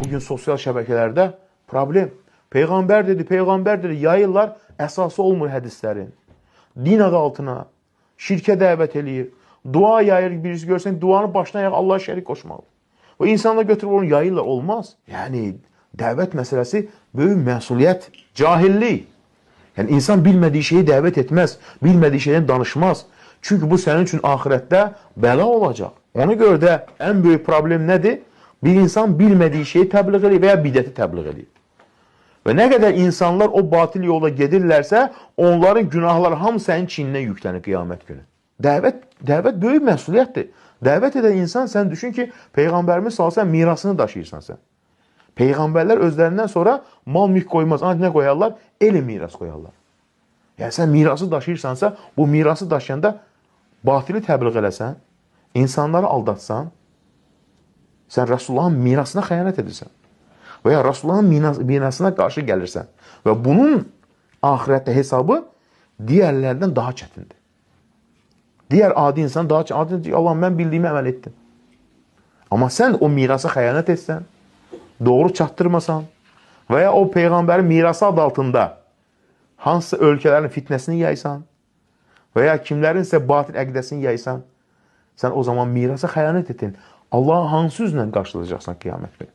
Bugün sosial şəbəkələrdə problem. Peyğəmbər dedi, Peyğəmbər dedi, yayırlar, əsası olmur hədislərin. Din adı altına şirkə dəvət eləyir. Dua yayır, birisi görsən duanı başına yayır, Allah şərik qoşmalı. O insanlar götürüb onu yayırlar, olmaz. Yəni dəvət məsələsi böyük məsuliyyət, cahillik. Yəni insan bilmədiyi şeyi dəvət etməz, bilmədiyi şeydən danışmaz. Çünki bu sənin üçün axirətdə bəla olacaq. Ona görə də ən böyük problem nədir? Bir insan bilmədiyi şeyi təbliğ edir və ya bidəti təbliğ edir. Və nə qədər insanlar o batil yolda gedirlərsə, onların günahları hamı sənin çiyninə yüklənir qiyamət günü. Dəvət dəvət böyük məsuliyyətdir. Dəvət edən insan sən düşün ki, peyğəmbərimiz əleyhi mirasını daşıyırsan sən. Peyğəmbərlər özlərindən sonra mal mülk qoymaz, ancaq nə qoyarlar? Elm miras qoyarlar. Yəni sən mirası daşıyırsansa, bu mirası daşıyanda batili təbliğ eləsən, insanları aldatsan, sən Rasulullahın mirasına xəyanət edirsən. Və ya Rasulullahın miras- mirasına qarşı gəlirsən. Və bunun axirətdə hesabı digərlərdən daha çətindir. Digər adi insan daha çətin. Adi insan, Allah mən bildiyimi əməl etdim. Amma sən o mirasa xəyanət etsən, doğru çatdırmasan və ya o peyğəmbərin mirası adı altında hansısa ölkələrin fitnəsini yaysan və ya kimlərinsə batil əqidəsini yaysan, sən o zaman mirasa xəyanət etdin. Allah hansı üzlə qarşılayacaqsan qiyamət günü?